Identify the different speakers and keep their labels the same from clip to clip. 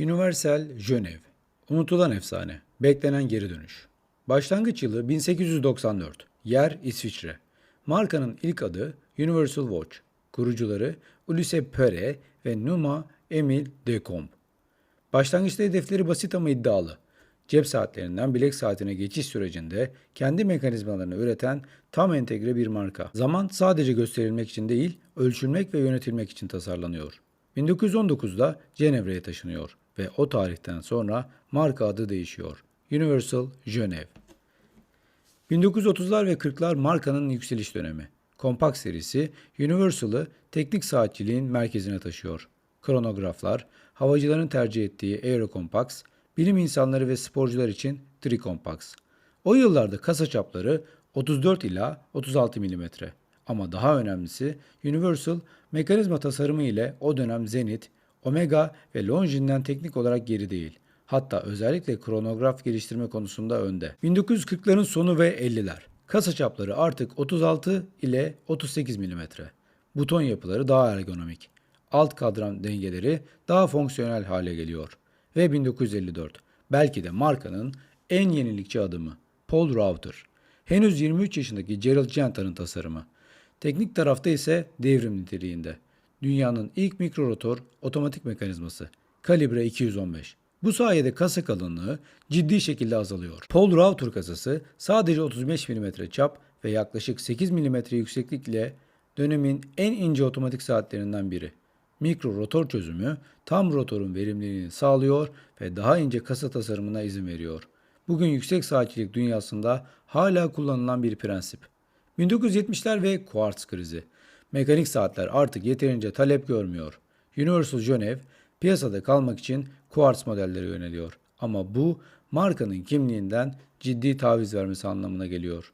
Speaker 1: Universal Jönev. Unutulan efsane. Beklenen geri dönüş. Başlangıç yılı 1894. Yer İsviçre. Markanın ilk adı Universal Watch. Kurucuları Ulisse Perret ve Numa Emile Decombe. Başlangıçta hedefleri basit ama iddialı. Cep saatlerinden bilek saatine geçiş sürecinde kendi mekanizmalarını üreten tam entegre bir marka. Zaman sadece gösterilmek için değil, ölçülmek ve yönetilmek için tasarlanıyor. 1919'da Cenevre'ye taşınıyor ve o tarihten sonra marka adı değişiyor. Universal Genève. 1930'lar ve 40'lar markanın yükseliş dönemi. Kompakt serisi Universal'ı teknik saatçiliğin merkezine taşıyor. Kronograflar, havacıların tercih ettiği Aerocompax, bilim insanları ve sporcular için Tricompax. O yıllarda kasa çapları 34 ila 36 mm. Ama daha önemlisi Universal mekanizma tasarımı ile o dönem Zenith, Omega ve Longines teknik olarak geri değil. Hatta özellikle kronograf geliştirme konusunda önde. 1940'ların sonu ve 50'ler. Kasa çapları artık 36 ile 38 mm. Buton yapıları daha ergonomik. Alt kadran dengeleri daha fonksiyonel hale geliyor. Ve 1954. Belki de markanın en yenilikçi adımı. Paul Router. Henüz 23 yaşındaki Gerald Gentler'ın tasarımı. Teknik tarafta ise devrim niteliğinde. Dünyanın ilk mikro rotor otomatik mekanizması. Kalibre 215. Bu sayede kasa kalınlığı ciddi şekilde azalıyor. Paul Router kasası sadece 35 mm çap ve yaklaşık 8 mm yükseklikle dönemin en ince otomatik saatlerinden biri. Mikro rotor çözümü tam rotorun verimliliğini sağlıyor ve daha ince kasa tasarımına izin veriyor. Bugün yüksek saatçilik dünyasında hala kullanılan bir prensip. 1970'ler ve kuartz krizi. Mekanik saatler artık yeterince talep görmüyor. Universal Genève piyasada kalmak için kuartz modellere yöneliyor. Ama bu markanın kimliğinden ciddi taviz vermesi anlamına geliyor.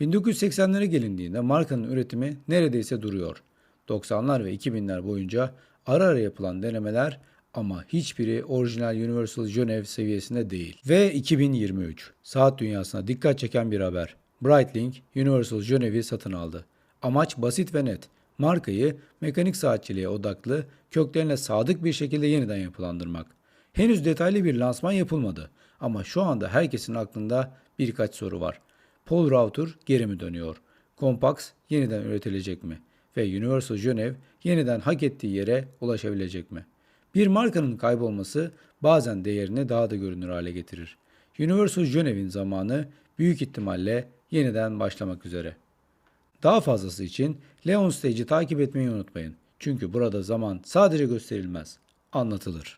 Speaker 1: 1980'lere gelindiğinde markanın üretimi neredeyse duruyor. 90'lar ve 2000'ler boyunca ara ara yapılan denemeler ama hiçbiri orijinal Universal Genève seviyesinde değil. Ve 2023 saat dünyasına dikkat çeken bir haber. Breitling Universal Genève'i satın aldı. Amaç basit ve net. Markayı mekanik saatçiliğe odaklı, köklerine sadık bir şekilde yeniden yapılandırmak. Henüz detaylı bir lansman yapılmadı ama şu anda herkesin aklında birkaç soru var. Paul Router geri mi dönüyor? Compax yeniden üretilecek mi? Ve Universal Genève yeniden hak ettiği yere ulaşabilecek mi? Bir markanın kaybolması bazen değerini daha da görünür hale getirir. Universal Genève'in zamanı büyük ihtimalle yeniden başlamak üzere. Daha fazlası için Leon Stage'i takip etmeyi unutmayın. Çünkü burada zaman sadece gösterilmez, anlatılır.